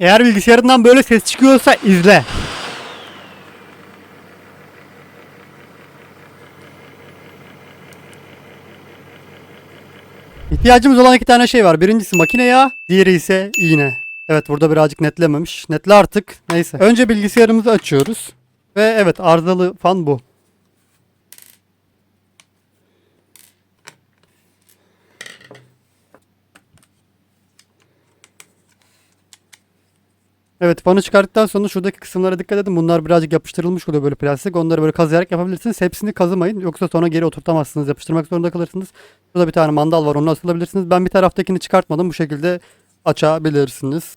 Eğer bilgisayarından böyle ses çıkıyorsa izle. İhtiyacımız olan iki tane şey var. Birincisi makine yağı, diğeri ise iğne. Evet burada birazcık netlememiş. Netle artık. Neyse. Önce bilgisayarımızı açıyoruz. Ve evet arızalı fan bu. Evet fanı çıkarttıktan sonra şuradaki kısımlara dikkat edin. Bunlar birazcık yapıştırılmış oluyor böyle plastik. Onları böyle kazıyarak yapabilirsiniz. Hepsini kazımayın. Yoksa sonra geri oturtamazsınız. Yapıştırmak zorunda kalırsınız. Burada bir tane mandal var. Onu asılabilirsiniz. Ben bir taraftakini çıkartmadım. Bu şekilde açabilirsiniz.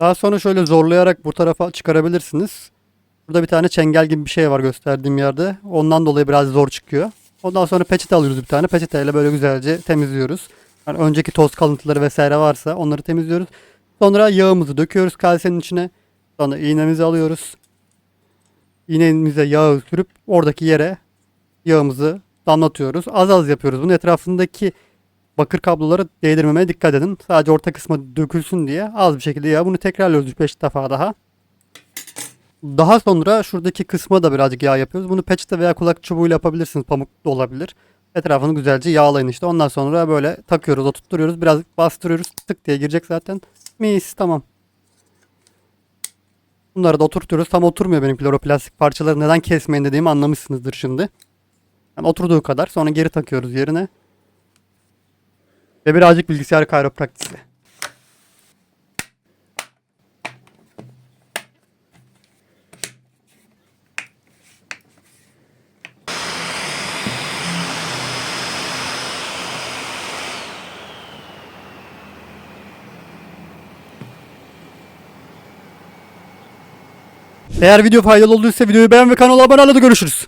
Daha sonra şöyle zorlayarak bu tarafa çıkarabilirsiniz. Burada bir tane çengel gibi bir şey var gösterdiğim yerde. Ondan dolayı biraz zor çıkıyor. Ondan sonra peçete alıyoruz bir tane. Peçeteyle böyle güzelce temizliyoruz. Yani önceki toz kalıntıları vesaire varsa onları temizliyoruz. Sonra yağımızı döküyoruz kasenin içine. Sonra iğnemizi alıyoruz. İğnemize yağı sürüp oradaki yere yağımızı damlatıyoruz. Az az yapıyoruz. Bunun etrafındaki bakır kabloları değdirmemeye dikkat edin. Sadece orta kısma dökülsün diye az bir şekilde yağ. Bunu tekrarlıyoruz 3-5 defa daha. Daha sonra şuradaki kısma da birazcık yağ yapıyoruz. Bunu peçete veya kulak çubuğuyla yapabilirsiniz. Pamuk da olabilir. Etrafını güzelce yağlayın işte. Ondan sonra böyle takıyoruz, oturtturuyoruz. Biraz bastırıyoruz. Tık diye girecek zaten. Mis tamam. Bunları da oturtuyoruz. Tam oturmuyor benimkiler o plastik parçaları. Neden kesmeyin dediğimi anlamışsınızdır şimdi. Yani oturduğu kadar. Sonra geri takıyoruz yerine. Ve birazcık bilgisayar kayropraktisi. Eğer video faydalı olduysa videoyu beğen ve kanala abone olun. Hadi görüşürüz.